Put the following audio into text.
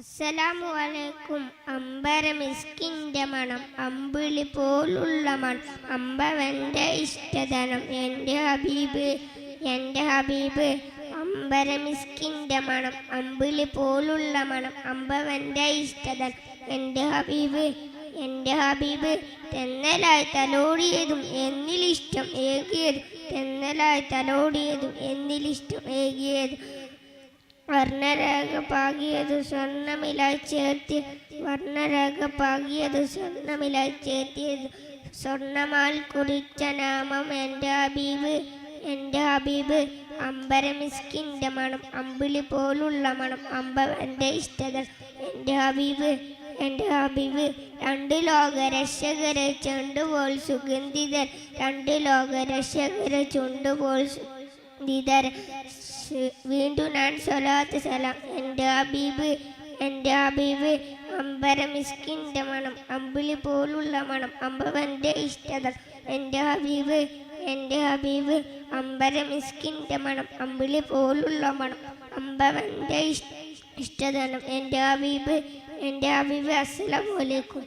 അസ്സലാമു അലൈക്കും അമ്പര മിസ്കിന്റെ മണം അമ്പിളി പോലുള്ള മണം. അമ്പവന്റെ ഇഷ്ടധനം എന്റെ ഹബീബ് എന്റെ ഹബീബ്. അമ്പര മിസ്കിന്റെ മണം അമ്പിളി പോലുള്ള മണം. അമ്പവന്റെ ഇഷ്ടധനം എന്റെ ഹബീബ് എന്റെ ഹബീബ്. തെന്നലായി തലോടിയതും എന്നിലിഷ്ടം ഏകിയതും തെന്നലായി തലോടിയതും എന്നിലിഷ്ടം ഏകിയതും. വർണരേഖ പാകിയത് സ്വർണമിലായി ചേർത്തി വർണരേഖ പാകിയത് സ്വർണമിലായി ചേർത്തിയത് സ്വർണമാൽ കുറിച്ച നാമം എന്റെ ഹബീബ് എന്റെ ഹബീബ് അമ്പരമിസ്കിന്റെ മണം അമ്പിളി പോലുള്ള മണം അമ്പ എന്റെ ഇഷ്ടത എന്റെ ഹബീബ് എന്റെ ഹബീബ് രണ്ട് ലോക രക്ഷകരെ ചുണ്ടുപോൽ സുഗന്ധിതർ രണ്ട് ലോക രക്ഷകരെ ചുണ്ടുപോൽ സുഗന്ധിതർ വീണ്ടും ഞാൻ സ്വലാത്ത് സലാം. എന്റെ അബീബ് എന്റെ അബീബ് അമ്പര മിസ്കിന്റെ മണം അമ്പിളി പോലുള്ള മണം അമ്പവന്റെ ഇഷ്ടത. എന്റെ ഹബീബ് എന്റെ ഹബീബ് അമ്പര മിസ്കിന്റെ മണം അമ്പിളി പോലുള്ള മണം അമ്പവന്റെ ഇഷ്ട ഇഷ്ടധനം. എന്റെ ഹബീബ് എന്റെ ഹബീബ് അസല അലൈക്കും.